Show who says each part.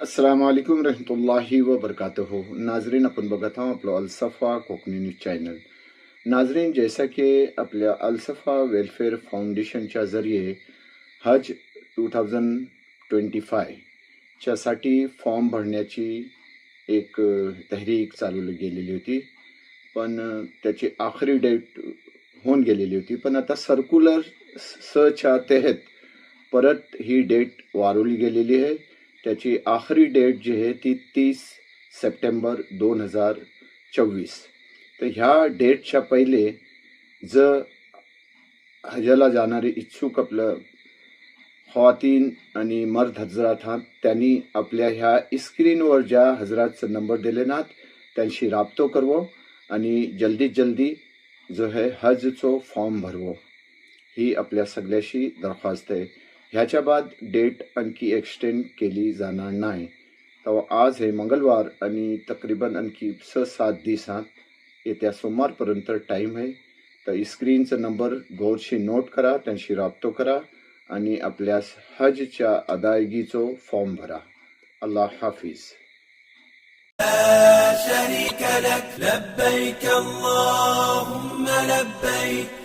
Speaker 1: अस्सलाम वालेकुम रहमतुल्लाहि व बरकातहू नाजरीन आपण बघत आहोत आपलं अल्सफा कोकणी न्यूज चॅनल नाजरीन जैसा की आपल्या अल्सफा वेलफेअर फाउंडेशनच्या जरिये हज टू थाउजंड ट्वेंटी फायच्यासाठी फॉर्म भरण्याची एक तहरीक चालवली गेलेली होती पण त्याची आखरी डेट होऊन गेलेली होती पण आता सर्क्युलर सच्या तहत परत ही डेट वाढवली गेलेली आहे त्याची आखरी डेट जी आहे ती तीस सप्टेंबर दोन हजार चोवीस. तर ह्या डेटच्या पहिले जर हजाला जाणारे इच्छुक आपलं खवातीन आणि मर्द हजरात हा त्यांनी आपल्या ह्या स्क्रीनवर ज्या हजरातचा नंबर दिले नात त्यांशी राबतो करवो आणि जल्दीत जल्दी जो है हजचो फॉर्म भरवो. ही आपल्या सगळ्याशी दरख्वास्त आहे. ह्याच्या बाद डेट आणखी एक्सटेंड केली जाणार नाही तेव्हा आज हे मंगळवार आणि तकरीबन आणखी स सात दिवसात येत्या सोमवारपर्यंत टाईम आहे तर स्क्रीनचा नंबर गौरशी नोट करा त्यांशी राबतो करा आणि आपल्या हजच्या अदायगीचो फॉर्म भरा अल्लाह हाफिज
Speaker 2: شريك لك لبيك اللهم لبيك